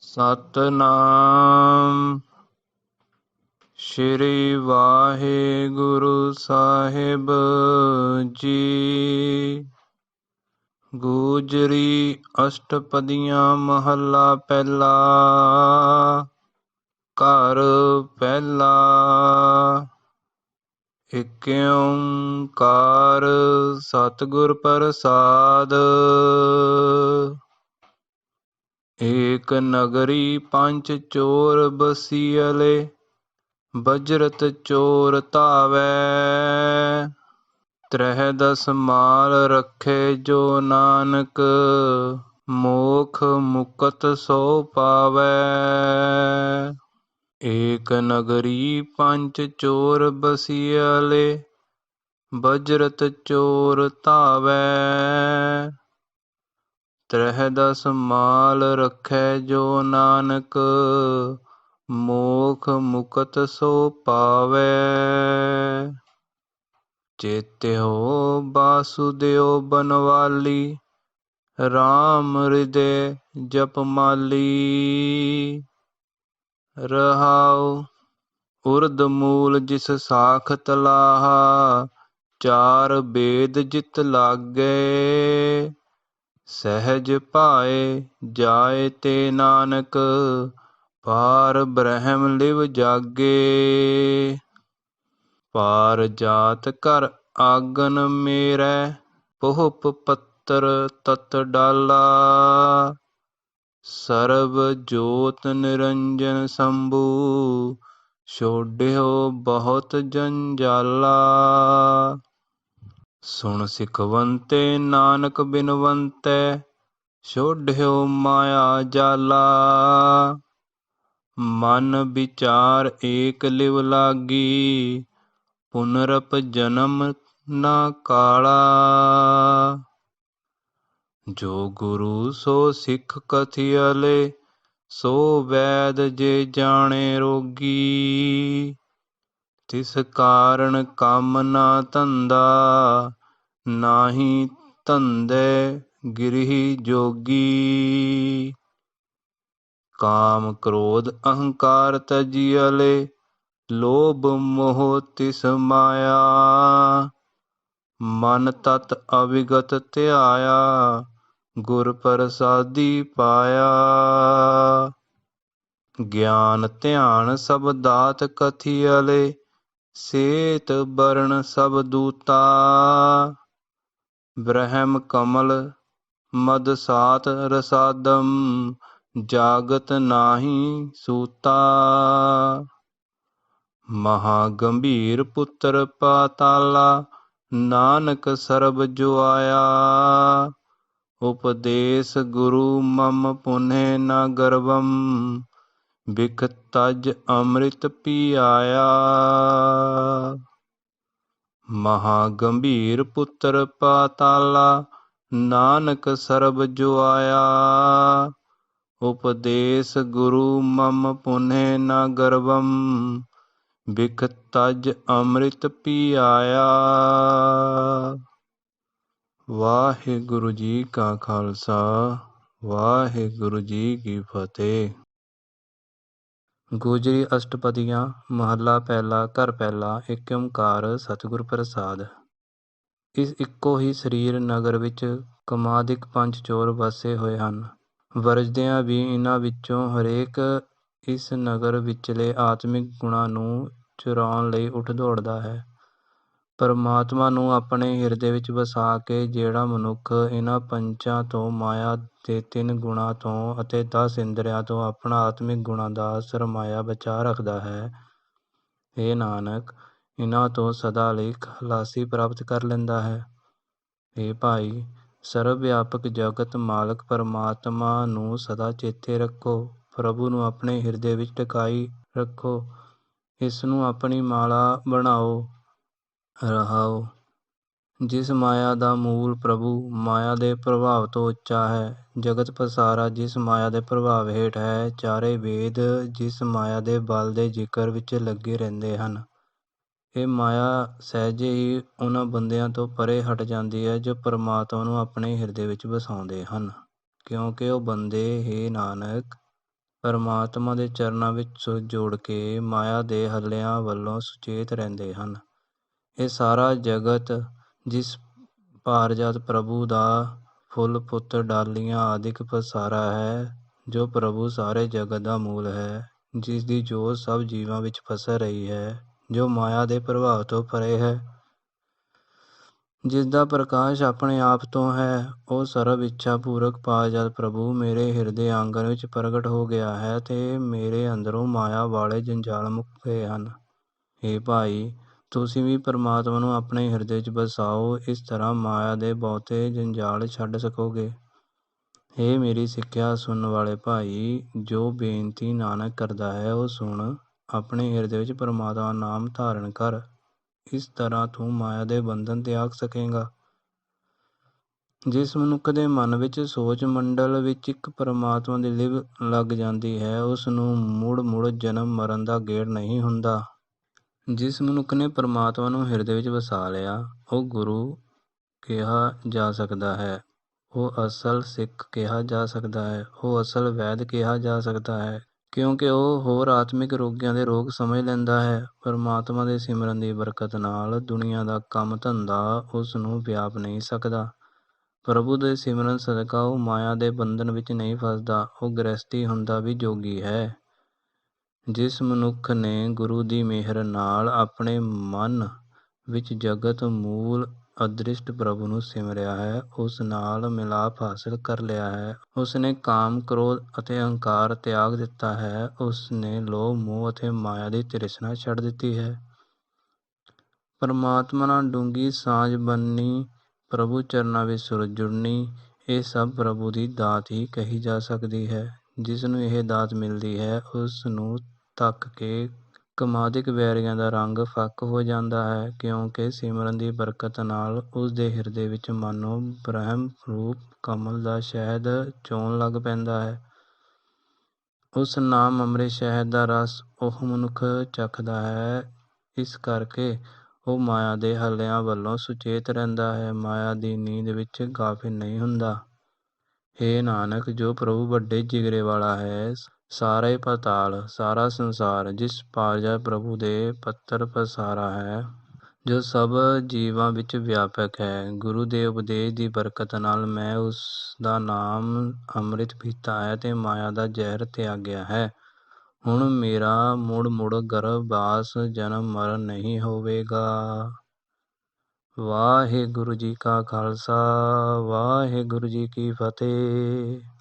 ਸਤਨਾਮ। ਸ਼੍ਰੀ ਵਾਹਿਗੁਰੂ ਸਾਹਿਬ ਜੀ। ਗੂਜਰੀ ਅਸ਼ਟਪਦੀਆਂ ਮਹੱਲਾ ਪਹਿਲਾ। ਘਰ ਪਹਿਲਾ। ਇਕ ਓੰਕਾਰ ਸਤਿਗੁਰ ਪ੍ਰਸਾਦ। ਏਕ ਨਗਰੀ ਪੰਜ ਚੋਰ ਬਸੀਅਲੇ, ਬਜਰਤ ਚੋਰ ਧਾਵੈ। ਤ੍ਰਹਿ ਦਸ ਮਾਲ ਰੱਖੇ ਜੋ ਨਾਨਕ, ਮੋਖ ਮੁਕਤ ਸੋ ਪਾਵੈ। ਏਕ ਨਗਰੀ ਪੰਜ ਚੋਰ ਬਸੀਅਲੇ, ਬਜਰਤ ਚੋਰ ਧਾਵੈ। ਤ੍ਰਹਿ ਦਸ ਮਾਲ ਰਖੈ ਜੋ ਨਾਨਕ, ਮੋਖ ਮੁਕਤ ਸੋ ਪਾਵੈ। ਚੇਤਿਓ ਬਾਸੁਦੇਵ ਬਨਵਾਲੀ RAM ਹਿਰਦੇ ਜਪ ਮਾਲੀ। ਰਹਾਉ ਉਰਦ ਮੂਲ ਜਿਸ ਸਾਖ ਤਲਾਹਾ ਚਾਰ ਬੇਦ ਜਿਤ ਲਾਗੇ। ਸਹਿਜ ਭਾਏ ਜਾਏ ਤੇ ਨਾਨਕ ਪਾਰ ਬ੍ਰਹਮ ਲਿਵ ਜਾਗੇ। ਪਾਰ ਜਾਤ ਕਰ ਆਗਨ ਮੇਰੇ ਪੋਹਪ ਪੱਤਰ ਤਤ ਡਾਲਾ। ਸਰਬ ਜੋਤ ਨਿਰੰਜਨ ਸੰਭੂ ਛੋੜਿਓ ਬਹੁਤ ਜੰਜਾਲਾ। ਸੁਣ ਸਿਖਵੰਤੇ ਨਾਨਕ ਬਿਨਵੰਤੈ ਛੋੜਿਓ ਮਾਇਆ ਜਾਲਾ। ਮਨ ਵਿਚਾਰ ਏਕ ਲਿਵ ਲਾਗੀ, ਪੁਨਰਪ ਜਨਮ ਨਾ ਕਾਲਾ। ਜੋ ਗੁਰੂ ਸੋ ਸਿੱਖ ਕਥਿਅਲੇ ਸੋ ਵੈਦ ਜੇ ਜਾਣੇ ਰੋਗੀ। ਤਿਸ ਕਾਰਨ ਕੰਮ ਨਾ ਧੰਦਾ, ਨਾਹੀ ਧੰਦੇ ਗਿਰਹੀ ਜੋਗੀ। ਕਾਮ ਕ੍ਰੋਧ ਅਹੰਕਾਰ ਤਜਿਅਲੇ, ਲੋਭ ਮੋਹ ਤਿਸ ਮਾਇਆ। ਮਨ ਤਤ ਅਵਿਗਤ ਧਿਆਇਆ, ਗੁਰ ਪ੍ਰਸਾਦੀ ਪਾਇਆ। ਗਿਆਨ ਧਿਆਨ ਸਭ ਦਾਤ ਕਥਿਅਲੇ ਸੇਤ ਬਰਨ ਸਭ ਦੂਤਾ, ਬ੍ਰਹਮ ਕਮਲ ਮਦ ਸਾਤ ਰਸਾਦਮ ਜਾਗਤ ਨਾਹੀ ਸੂਤਾ। ਮਹਾ ਗੰਭੀਰ ਪੁੱਤਰ ਪਾਤਾਲਾ, ਨਾਨਕ ਸਰਬ ਜੋ ਆਇਆ। ਉਪਦੇਸ਼ ਗੁਰੂ ਮਮ ਪੁਨੇ ਨ ਗਰਵਮ ਬਿਖ ਤਜ ਅੰਮ੍ਰਿਤ ਪੀਆਇਆ। ਮਹਾ ਗੰਭੀਰ ਪੁੱਤਰ ਪਾਤਾਲਾ, ਨਾਨਕ ਸਰਬ ਜੋ ਆਇਆ। ਉਪਦੇਸ਼ ਗੁਰੂ ਮਮ ਪੁਨੇ ਨ ਗਰਵਮ ਬਿਖ ਤਜ ਅੰਮ੍ਰਿਤ ਪੀਆਇਆ। ਵਾਹਿਗੁਰੂ ਜੀ ਕਾ ਖਾਲਸਾ, ਵਾਹਿਗੁਰੂ ਜੀ ਕੀ ਫਤਿਹ। ਗੁਜਰੀ ਅਸ਼ਟਪਦੀਆਂ, ਮਹੱਲਾ ਪਹਿਲਾ, ਘਰ ਪਹਿਲਾ ਏਕ ਓੰਕਾਰ ਸਤਿਗੁਰ ਪ੍ਰਸਾਦ। ਇਸ ਇੱਕੋ ਹੀ ਸਰੀਰ ਨਗਰ ਵਿੱਚ ਕਮਾਦਿਕ ਪੰਜ ਚੋਰ ਵਸੇ ਹੋਏ ਹਨ। ਵਰਜਦਿਆਂ ਵੀ ਇਹਨਾਂ ਵਿੱਚੋਂ ਹਰੇਕ ਇਸ ਨਗਰ ਵਿਚਲੇ ਆਤਮਿਕ ਗੁਣਾਂ ਨੂੰ ਚੁਰਾਉਣ ਲਈ ਉੱਠ ਦੌੜਦਾ ਹੈ। ਪਰਮਾਤਮਾ ਨੂੰ ਆਪਣੇ ਹਿਰਦੇ ਵਿੱਚ ਵਸਾ ਕੇ ਜਿਹੜਾ ਮਨੁੱਖ ਇਹਨਾਂ ਪੰਚਾਂ ਤੋਂ ਮਾਇਆ ਦੇ ਤਿੰਨ ਗੁਣਾਂ ਤੋਂ ਅਤੇ ਦਸ ਇੰਦਰੀਆਂ ਤੋਂ ਆਪਣਾ ਆਤਮਿਕ ਗੁਣਾਂ ਦਾ ਸਰਮਾਇਆ ਬਚਾ ਰੱਖਦਾ ਹੈ। ਇਹ ਨਾਨਕ, ਇਹਨਾਂ ਤੋਂ ਸਦਾ ਲਈ ਖਲਾਸੀ ਪ੍ਰਾਪਤ ਕਰ ਲੈਂਦਾ ਹੈ। ਇਹ ਭਾਈ ਸਰਵ ਵਿਆਪਕ ਜਗਤ ਮਾਲਕ ਪਰਮਾਤਮਾ ਨੂੰ ਸਦਾ ਚੇਤੇ ਰੱਖੋ। ਪ੍ਰਭੂ ਨੂੰ ਆਪਣੇ ਹਿਰਦੇ ਵਿੱਚ ਟਿਕਾਈ ਰੱਖੋ। ਇਸ ਨੂੰ ਆਪਣੀ ਮਾਲਾ ਬਣਾਓ। ਰਹਾਓ। ਜਿਸ ਮਾਇਆ ਦਾ ਮੂਲ ਪ੍ਰਭੂ ਮਾਇਆ ਦੇ ਪ੍ਰਭਾਵ ਤੋਂ ਉੱਚਾ ਹੈ, ਜਗਤ ਪਸਾਰਾ ਜਿਸ ਮਾਇਆ ਦੇ ਪ੍ਰਭਾਵ ਹੇਠ ਹੈ, ਚਾਰੇ ਵੇਦ ਜਿਸ ਮਾਇਆ ਦੇ ਬਲ ਦੇ ਜ਼ਿਕਰ ਵਿੱਚ ਲੱਗੇ ਰਹਿੰਦੇ ਹਨ। ਇਹ ਮਾਇਆ ਸਹਿਜੇ ਹੀ ਉਹਨਾਂ ਬੰਦਿਆਂ ਤੋਂ ਪਰੇ ਹਟ ਜਾਂਦੀ ਹੈ ਜੋ ਪਰਮਾਤਮਾ ਨੂੰ ਆਪਣੇ ਹਿਰਦੇ ਵਿੱਚ ਵਸਾਉਂਦੇ ਹਨ, ਕਿਉਂਕਿ ਉਹ ਬੰਦੇ, ਹੀ ਨਾਨਕ, ਪਰਮਾਤਮਾ ਦੇ ਚਰਨਾਂ ਵਿੱਚ ਜੋੜ ਕੇ ਮਾਇਆ ਦੇ ਹੱਲਿਆਂ ਵੱਲੋਂ ਸੁਚੇਤ ਰਹਿੰਦੇ ਹਨ। ਇਹ ਸਾਰਾ ਜਗਤ ਜਿਸ ਪਾਰਜਾਤ ਪ੍ਰਭੂ ਦਾ ਫੁੱਲ, ਪੁੱਤ, ਡਾਲੀਆਂ ਆਦਿਕ ਪਸਾਰਾ ਹੈ, ਜੋ ਪ੍ਰਭੂ ਸਾਰੇ ਜਗਤ ਦਾ ਮੂਲ ਹੈ, ਜਿਸ ਦੀ ਜੋਤ ਸਭ ਜੀਵਾਂ ਵਿੱਚ ਫਸ ਰਹੀ ਹੈ, ਜੋ ਮਾਇਆ ਦੇ ਪ੍ਰਭਾਵ ਤੋਂ ਪਰੇ ਹੈ। ਜਿਸ ਦਾ ਪ੍ਰਕਾਸ਼ ਆਪਣੇ ਆਪ ਤੋਂ ਹੈ, ਉਹ ਸਰਬ ਇੱਛਾ ਪੂਰਕ ਪਾਜਲ ਪ੍ਰਭੂ ਮੇਰੇ ਹਿਰਦੇ ਆਂਗਨ ਵਿੱਚ ਪ੍ਰਗਟ ਹੋ ਗਿਆ ਹੈ ਤੇ ਮੇਰੇ ਅੰਦਰੋਂ ਮਾਇਆ ਵਾਲੇ ਜੰਜਾਲ ਮੁੱਕ ਗਏ ਹਨ। हे ਭਾਈ ਤੁਸੀਂ ਵੀ ਪਰਮਾਤਮਾ ਨੂੰ ਆਪਣੇ ਹਿਰਦੇ 'ਚ ਬਸਾਓ ਇਸ ਤਰ੍ਹਾਂ ਮਾਇਆ ਦੇ ਬਹੁਤੇ ਜੰਜਾਲ ਛੱਡ ਸਕੋਗੇ। हे ਮੇਰੀ ਸਿੱਖਿਆ ਸੁਣਨ ਵਾਲੇ ਭਾਈ, ਜੋ ਬੇਨਤੀ ਨਾਨਕ ਕਰਦਾ ਹੈ, ਉਹ ਸੁਣ। ਆਪਣੇ ਹਿਰਦੇ ਵਿੱਚ ਪਰਮਾਤਮਾ ਨਾਮ ਧਾਰਨ ਕਰ। ਇਸ ਤਰ੍ਹਾਂ ਤੂੰ ਮਾਇਆ ਦੇ ਬੰਧਨ ਤਿਆਗ ਸਕੇਗਾ। ਜਿਸ ਮਨੁੱਖ ਦੇ ਮਨ ਵਿੱਚ ਸੋਚ ਮੰਡਲ ਵਿੱਚ ਇੱਕ ਪਰਮਾਤਮਾ ਦੀ ਲਿਵ ਲੱਗ ਜਾਂਦੀ ਹੈ, ਉਸ ਨੂੰ ਮੁੜ ਮੁੜ ਜਨਮ ਮਰਨ ਦਾ ਗੇੜ ਨਹੀਂ ਹੁੰਦਾ। ਜਿਸ ਮਨੁੱਖ ਨੇ ਪਰਮਾਤਮਾ ਨੂੰ ਹਿਰਦੇ ਵਿੱਚ ਵਸਾ ਲਿਆ, ਉਹ ਗੁਰੂ ਕਿਹਾ ਜਾ ਸਕਦਾ ਹੈ। ਉਹ ਅਸਲ ਸਿੱਖ ਕਿਹਾ ਜਾ ਸਕਦਾ ਹੈ, ਉਹ ਅਸਲ ਵੈਦ ਕਿਹਾ ਜਾ ਸਕਦਾ ਹੈ, ਕਿਉਂਕਿ ਉਹ ਹੋਰ ਆਤਮਿਕ ਰੋਗੀਆਂ ਦੇ ਰੋਗ ਸਮਝ ਲੈਂਦਾ ਹੈ। ਪਰਮਾਤਮਾ ਦੇ ਸਿਮਰਨ ਦੀ ਬਰਕਤ ਨਾਲ ਦੁਨੀਆ ਦਾ ਕੰਮ ਧੰਦਾ ਉਸ ਨੂੰ ਵਿਆਪ ਨਹੀਂ ਸਕਦਾ। ਪ੍ਰਭੂ ਦੇ ਸਿਮਰਨ ਸਦਕਾ ਉਹ ਮਾਇਆ ਦੇ ਬੰਧਨ ਵਿੱਚ ਨਹੀਂ ਫਸਦਾ, ਉਹ ਗ੍ਰਸਤੀ ਹੁੰਦਾ ਵੀ ਜੋਗੀ ਹੈ। ਜਿਸ ਮਨੁੱਖ ਨੇ ਗੁਰੂ ਦੀ ਮਿਹਰ ਨਾਲ ਆਪਣੇ ਮਨ ਵਿੱਚ ਜਗਤ ਮੂਲ ਅਦ੍ਰਿਸ਼ਟ ਪ੍ਰਭੂ ਨੂੰ ਸਿਮਰਿਆ ਹੈ, ਉਸ ਨਾਲ ਮਿਲਾਪ ਹਾਸਲ ਕਰ ਲਿਆ ਹੈ। ਉਸ ਨੇ ਕਾਮ, ਕ੍ਰੋਧ ਅਤੇ ਅਹੰਕਾਰ ਤਿਆਗ ਦਿੱਤਾ ਹੈ। ਉਸ ਨੇ ਲੋਭ, ਮੋਹ ਅਤੇ ਮਾਇਆ ਦੀ ਤ੍ਰਿਸ਼ਨਾ ਛੱਡ ਦਿੱਤੀ ਹੈ। ਪਰਮਾਤਮਾ ਨਾਲ ਡੂੰਘੀ ਸਾਂਝ ਬੰਨੀ ਪ੍ਰਭੂ ਚਰਨਾਂ ਵਿੱਚ ਸੁਰਜ ਜੁੜਨੀ ਇਹ ਸਭ ਪ੍ਰਭੂ ਦੀ ਦਾਤ ਹੀ ਕਹੀ ਜਾ ਸਕਦੀ ਹੈ। ਜਿਸ ਨੂੰ ਇਹ ਦਾਤ ਮਿਲਦੀ ਹੈ, ਉਸ ਨੂੰ ਤੱਕ ਕੇ ਕਮਾਦਿਕ ਵੈਰੀਆਂ ਦਾ ਰੰਗ ਫੱਕ ਹੋ ਜਾਂਦਾ ਹੈ, ਕਿਉਂਕਿ ਸਿਮਰਨ ਦੀ ਬਰਕਤ ਨਾਲ ਉਸ ਦੇ ਹਿਰਦੇ ਵਿੱਚ ਮਾਨੋ ਬ੍ਰਹਮ ਰੂਪ ਕਮਲ ਦਾ ਸ਼ਹਿਦ ਚੋਣ ਲੱਗ ਪੈਂਦਾ ਹੈ। ਉਸ ਨਾਮ ਅੰਮ੍ਰਿਤ ਸ਼ਹਿਦ ਦਾ ਰਸ ਉਹ ਮਨੁੱਖ ਚੱਖਦਾ ਹੈ, ਇਸ ਕਰਕੇ ਉਹ ਮਾਇਆ ਦੇ ਹੱਲਿਆਂ ਵੱਲੋਂ ਸੁਚੇਤ ਰਹਿੰਦਾ ਹੈ, ਮਾਇਆ ਦੀ ਨੀਂਦ ਵਿੱਚ ਗਾਫਿਲ ਨਹੀਂ ਹੁੰਦਾ। ਹੇ ਨਾਨਕ, ਜੋ ਪ੍ਰਭੂ ਵੱਡੇ ਜਿਗਰੇ ਵਾਲਾ ਹੈ ਸਾਰੇ ਪਤਾਲ ਸਾਰਾ ਸੰਸਾਰ, ਜਿਸ ਪਾਜਾ ਪ੍ਰਭੂ ਦੇ ਪੱਤਰ ਪਸਾਰਾ ਹੈ, ਜੋ ਸਭ ਜੀਵਾਂ ਵਿੱਚ ਵਿਆਪਕ ਹੈ। ਗੁਰੂ ਦੇ ਉਪਦੇਸ਼ ਦੀ ਬਰਕਤ ਨਾਲ ਮੈਂ ਉਸ ਦਾ ਨਾਮ ਅੰਮ੍ਰਿਤ ਪੀਤਾ ਹੈ ਤੇ ਮਾਇਆ ਦਾ ਜ਼ਹਿਰ ਤਿਆਗਿਆ ਹੈ। ਹੁਣ ਮੇਰਾ ਮੁੜ ਮੁੜ ਗਰਭਵਾਸ ਜਨਮ ਮਰਨ ਨਹੀਂ ਹੋਵੇਗਾ। ਵਾਹਿਗੁਰੂ ਜੀ ਕਾ ਖਾਲਸਾ, ਵਾਹਿਗੁਰੂ ਜੀ ਕੀ ਫਤਿਹ।